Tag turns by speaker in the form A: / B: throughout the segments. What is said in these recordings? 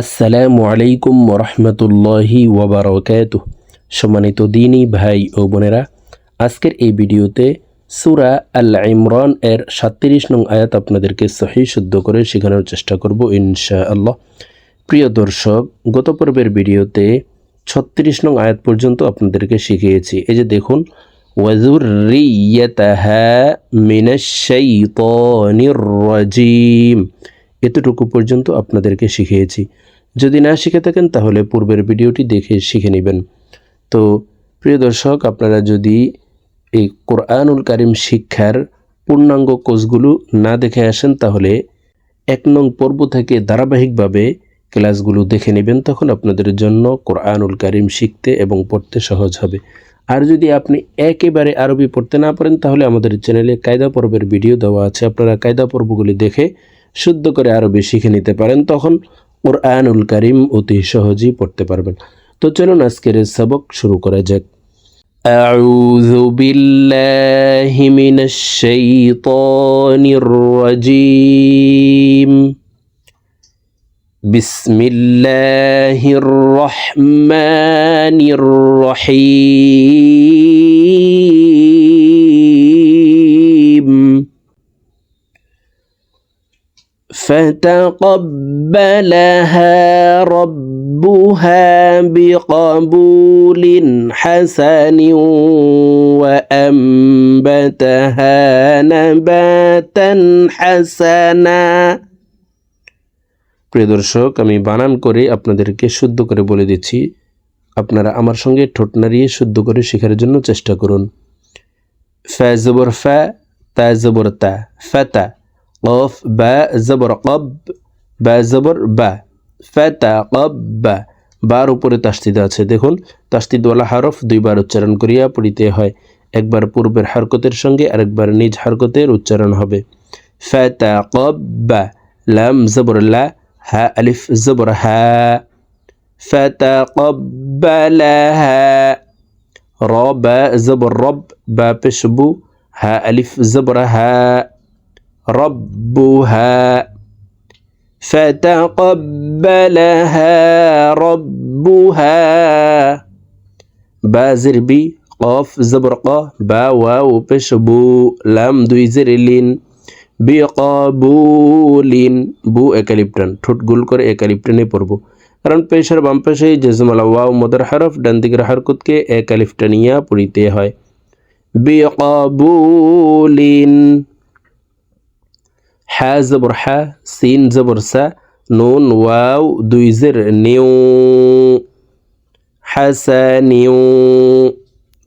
A: আসসালামু আলাইকুম রহমতুল্লাহি ওবরাকাত সম্মানিত দিনী ভাই ও বোনেরা, আজকের এই ভিডিওতে সুরা আল ইমরান এর সাতত্রিশ নং আয়াত আপনাদেরকে সহি শুদ্ধ করে শেখানোর চেষ্টা করব ইনশা আল্লাহ প্রিয় দর্শক, গত পর্বের ভিডিওতে ছত্রিশ নং আয়াত পর্যন্ত আপনাদেরকে শিখিয়েছি। এই যে দেখুন ওয়াজুর রিয়াতাহা মিনাশ শাইতানির রাজিম। এতটুকু পর্যন্ত আপনাদেরকে শিখিয়েছি। যদি না শিখে থাকেন, তাহলে পূর্বের ভিডিওটি দেখে শিখে নেবেন। তো, প্রিয় দর্শক, আপনারা যদি এই কোরআনুল কারিম শিক্ষার পূর্ণাঙ্গ কোর্সগুলো না দেখে আসেন, তাহলে এক নং পর্ব থেকে ধারাবাহিকভাবে ক্লাসগুলো দেখে নেবেন। তখন আপনাদের জন্য কোরআনুল কারিম শিখতে এবং পড়তে সহজ হবে। আর যদি আপনি একেবারে আরবি পড়তে না পারেন, তাহলে আমাদের চ্যানেলে কায়দা পর্বের ভিডিও দেওয়া আছে। আপনারা কায়দা পর্বগুলি দেখে শুদ্ধ করে আরবি শিখে নিতে পারেন তখন কোরআনুল কারিম অতি সহজেই পড়তে পারবেন তো চলুন আজকের সবক শুরু করা যাক أعوذ بالله من الشيطان الرجيم بسم الله الرحمن الرحيم فتقبلها ربها بقبول حسن وأنبتها نباتا حسنا প্রিয় দর্শক আমি বানান করে আপনাদেরকে শুদ্ধ করে বলে দিচ্ছি আপনারা আমার সঙ্গে ঠোঁট নাড়িয়ে শুদ্ধ করে শেখার জন্য চেষ্টা করুন ফ্যা জবর ফ্যা তা জবর তা ফ্যাতা কফ বা জবর কব বা জবর বা ফ্যাতা কব বা বার উপরে তাস্তিদ আছে, দেখুন। তাস্তিদওয়ালা হারফ দুইবার উচ্চারণ করিয়া পড়িতে হয়। একবার পূর্বের হারকতের সঙ্গে আরেকবার নিজ হারকতের উচ্চারণ হবে। ফ্যাতা কব বা লাম জবর লা হা আলিফ জবর হা ফ্যাতা কব বা লা হা র বা জবর রব বা পেশবু হ্যাঁ আলিফ জবর হ্যাঁ ربها فتقبلها ربها با زربي قاف زبرقة با واو بشبو لام দুই জেরিলিন বিকাবুলিন বু একালিপ্টান ঠোঁট গুল করে একালিপ্টানে পড়ব কারণ পেশার বাম পাশে জেজমালা ওয়াও মদার হরফ ডান দিকের হরকতকে একালিফটানিয়া পড়িতে হয় বিকাবুলিন হ্যা জবর হ্যা সিন জবর সা, নুন, ওয়াও, দুই জের, নিউ। হাসা নিউ।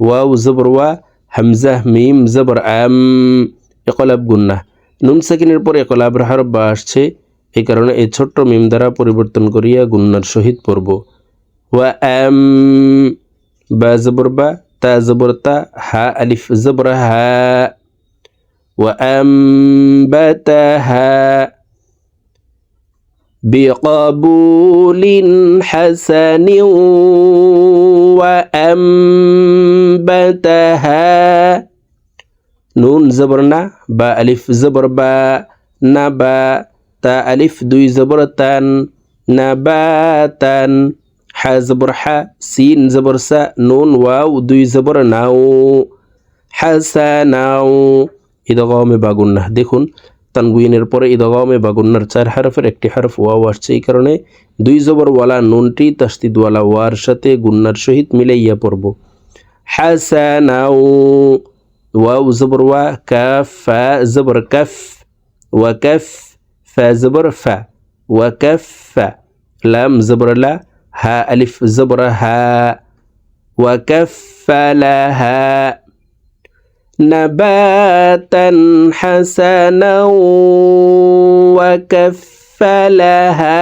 A: ওয়াও জবর ওয়া, হামজা, মিম জবর আম। একলাব গুন্না। নুন সাকিনের পর একলাবের হরফ বা আসছে। এই কারণে এই ছোট্ট মিম দ্বারা পরিবর্তন করিয়া গুন্নার সহিত পড়ব। ওয়া আম। বা জবর বা, তা জবর তা, হা, আলিফ জবর হা। وأنبتها بقبول حسن وأنبتها نون زبرنا با ألف زبر با نبا تا ألف دوي زبرتان نباتا ح زبر ح سين زبر سا نون واو دوي زبر ناو. حسناو জবর ইদগামে বাগুন্না দেখুন তানগুইনের পরে ইদগামে বাগুন্নার চার হারফের একটি হারফ ওয়াও আসছে এই কারণে দুই জবরওয়ালা নুনটি তাস্তিদওয়ালা ওয়ার সাথে গুন্নার সহিত মিলাইয়া পড়ব। হাসানাউ ওয়াও জবর ওয়া, কাফ, ফা জবর কাফ, ওয়া কাফ, ফা জবর ফা, ওয়া কাফ, ফা, লাম জবর লা, হা আলিফ জবর হা, ওয়া কাফ লাহা نباتا حسنا وكفلها.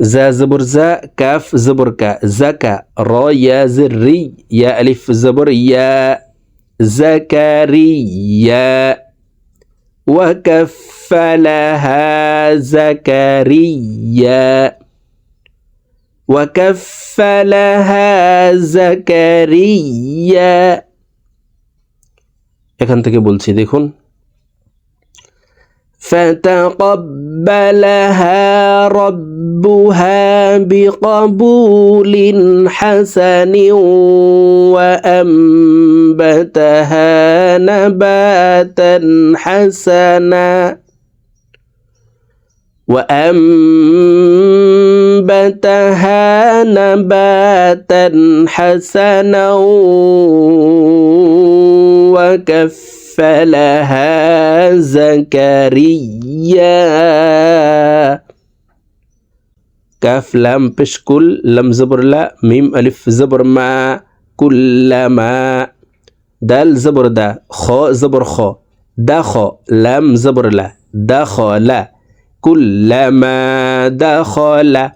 A: زا زبر زا كاف زبر كا زكا را يا زري يا ألف زبر يا زكريا وكفلها زكريا وكفلها زكريا এখান থেকে বলছি দেখুন فتقبلها ربها بقبول حسن وأنبتها نباتا حسنا وأنبتها نباتا حسنا وكفلها زكريا. كاف لام بشكل لم زبر لا ميم ألف زبر ما كلما دال زبر دا خو زبر خو دا خو لام زبر لا. دخل كلما دخل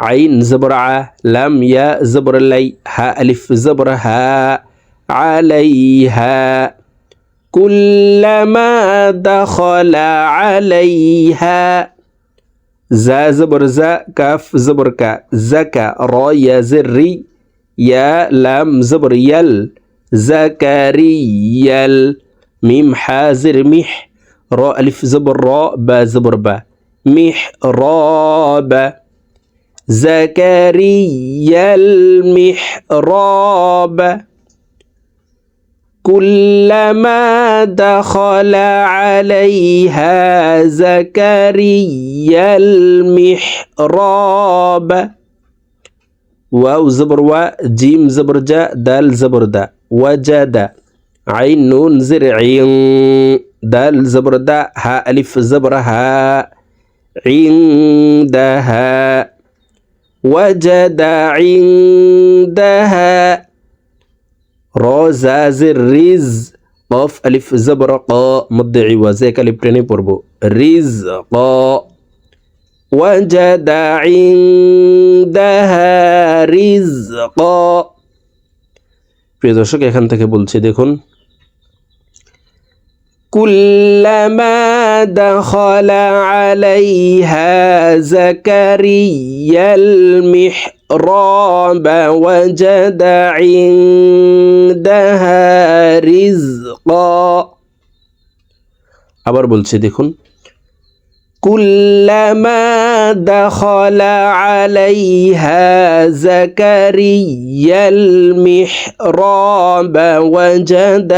A: عين زبر ع لم يا زبر لي ها ألف زبر ها. عليها. كلما دخل عليها. زا زبر زا كاف زبر كا زكا را يا زري يا لام زبر يل زكريا ميم حازر مح را ألف زبر را با زبر با محراب زكريا المحراب كلما دخل عليها زكريا المحراب. واو زبر و جيم زبر جا دال زبر دا. وجد عين نون زرعين دال زبر دا. ها ألف زبر ها. عندها. وجد عندها روزاز الرز قاف ألف زبر قا مدعي وزيك لبتني بربو رزق وجد عندها رزقا প্রিয় দর্শক এখান থেকে বলছি দেখুন كلما دخل عليها زكريا المحراب وجد عندها رزقا আবার বলছি দেখুন كلما دخل عليها زكريا المحراب وجد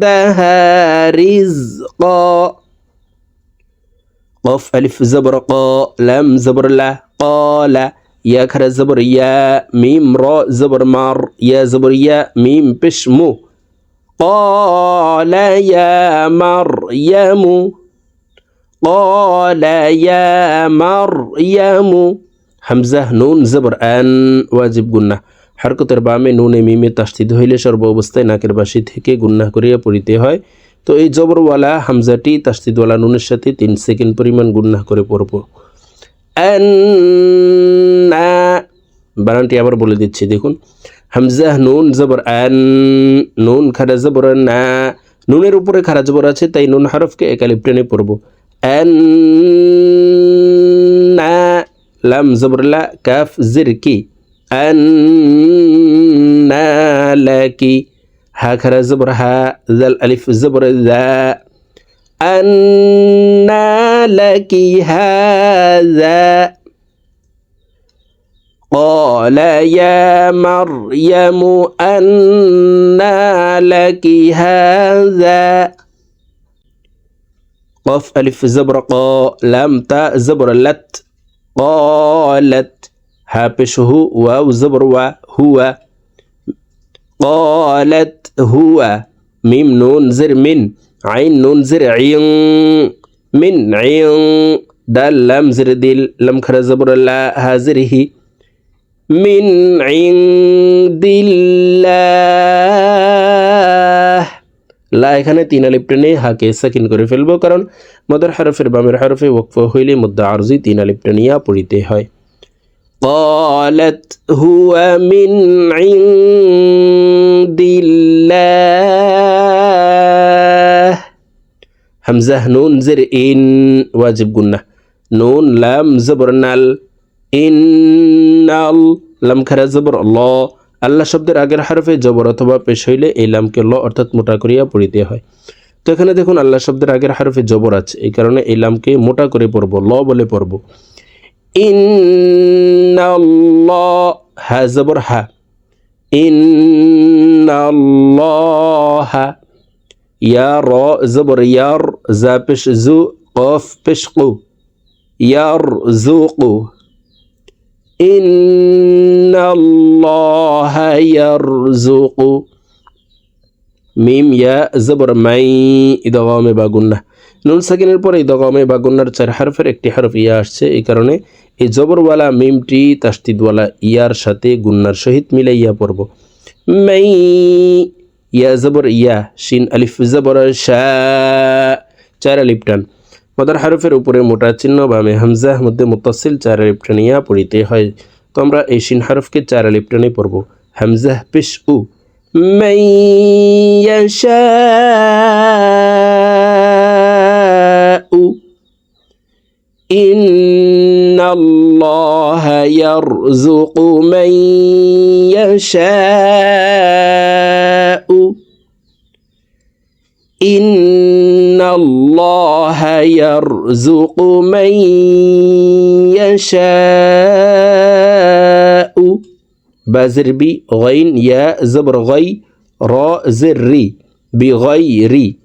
A: عندها رزقا قف ألف زبر قا لم زبر لا قال يا كر زبر يا ميم را زبر مار يا زبر يا بش بشمو قال يا مريم قال يا مريم হামজা নুন জবর আন ওয়াজিব গুন্না হরকতের বামে নুনে মিমে তাস্তিদ হইলে সর্ব অবস্থায় নাকের বাসি থেকে গুন্না করিয়া পড়িতে হয় তো এই জবরওয়ালা হামজাটি তাস্তিদওয়ালা নুনের সাথে তিন সেকেন্ড পরিমাণ গুন্না করে পড়ব আন্না বানানটি আবার বলে দিচ্ছি, দেখুন। হামজাহ নুন, জবর আন। নুন খারা জবর না। নুনের উপরে খারা জবর আছে, তাই নুন হরফকে একালিপ টেনে পড়ব আন্না লাম জবরলা কাফ, জির, কি। আন্না হা খারা জবর, হা, জাল, আলিফ, জবর আন্না لك هذا؟ قال يا مريم أن لك هذا؟ قف ألف زبر قا لام تا زبر لت. قالت هابشه واو زبر هو. قالت هو ميم نون زر من عين نون زر عين. من عين دال لام زر دل لم خر زبر لا هازره من عند الله লা এখানে তিন আলিপ টেনে হাকে সাকিন করে ফেলবো কারণ মদের হরফের বামের হরফে ওকফ হইলে মধ্য আরজি তিন আলিপ টেনিয়া পড়িতে হয় قالت هو من عند الله হামজাহ নুন জের ইন ওয়াজিব গুন্না নুন লাম জবর নাল ইন নাল লাম খারা জবর ল আল্লাহ শব্দের আগের হারফে জবর অথবা পেশ হইলে এই লামকে ল অর্থাৎ মোটা করিয়া পড়িতে হয় তো এখানে দেখুন আল্লাহ শব্দের আগের হারফে জবর আছে এই কারণে এই লামকে মোটা করে পড়ব ল বলে পড়ব ইন হা জবর হা ইন ইয়া র জবর ইয়ার জা পেশ জু কফ পেশ কু ইয়ার জুকু ইন্নাল্লাহ ইয়ারজুকু মিম ইয়া জবর মাই ইদগামে বা গুন্না নুন সাকিনের পরে ইদগামে বা গুন্নার চার হারফের একটি হারফ ইয়া আসছে এই কারণে এই জবরওয়ালা মিমটি তাস্তিদওয়ালা ইয়ার সাথে গুন্নার সহিত মিলাইয়া পড়ব মাই ইয়া জবর ইয়া শিন আলিফ জবর শাহ চার আলিফ টান মদার হারফের উপরে মোটা চিহ্ন বামে হামজাহ মধ্যে মুতাসিল চার আলিফ টানিয়া পড়িতে হয় তো আমরা এই শিন হারফকে চার আলিফ টানে পড়ব হামজাহ পেশ উ من يشاء إن الله يرزق من يشاء يرزق من يشاء بازر بي غين يا زبر غي را زر ري بغيري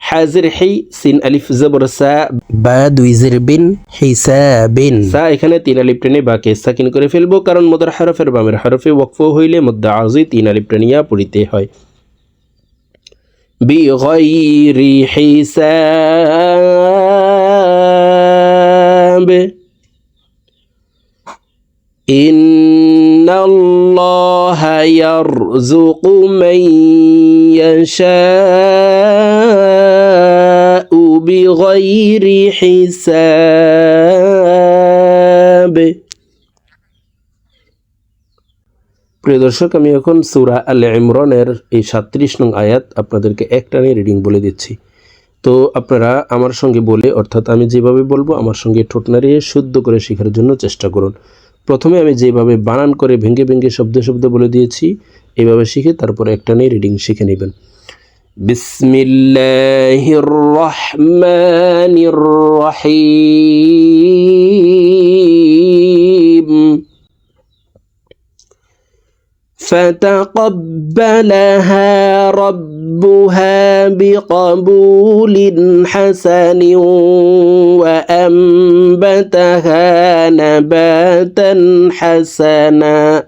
A: حازر حي سين ألف زبر سا
B: বা দুই জিরবিন হিসাবিন
A: সা এখানে তিন আলিফ টেনে বাকে সাকিন করে ফেলবো কারণ মদার হরফের বামের হরফে ওয়াকফ হইলে মধ্যে আজি তিন আলিফ টেনিয়া পড়িতে হয় بغير حساب. إن الله يرزق من يشاء بغير حساب. প্রিয় দর্শক, আমি এখন সুরা আল ইমরানের এই সাত্রিশ নং আয়াত আপনাদেরকে একটানে রিডিং বলে দিচ্ছি। তো আপনারা আমার সঙ্গে বলে, অর্থাৎ আমি যেভাবে বলব, আমার সঙ্গে ঠোঁট নাড়িয়ে শুদ্ধ করে শেখার জন্য চেষ্টা করুন। প্রথমে আমি যেভাবে বানান করে ভেঙে ভেঙে শব্দ শব্দ বলে দিয়েছি এইভাবে শিখে তারপরে একটানে রিডিং শিখে নেবেন। বিসমিল্লাহির রহমানির রহিম। فتقبلها ربها بقبول حسن وأنبتها نباتا حسنا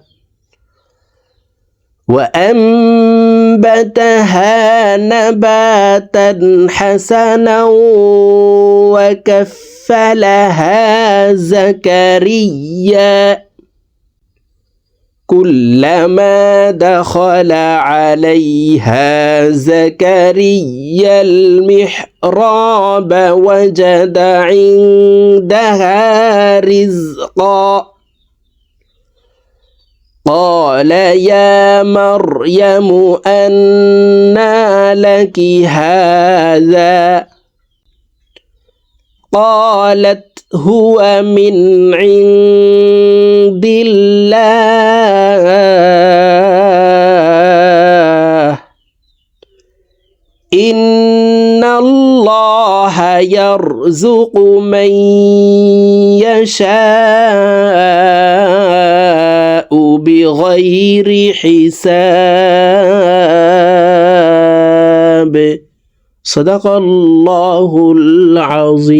A: وأنبتها نباتا حسنا وكفلها زكريا كلما دخل عليها زكريا المحراب وجد عندها رزقا. قال يا مريم أنى لك هذا؟ قالت هو من عند الله. إن الله يرزق من يشاء بغير حساب. صدق الله العظيم.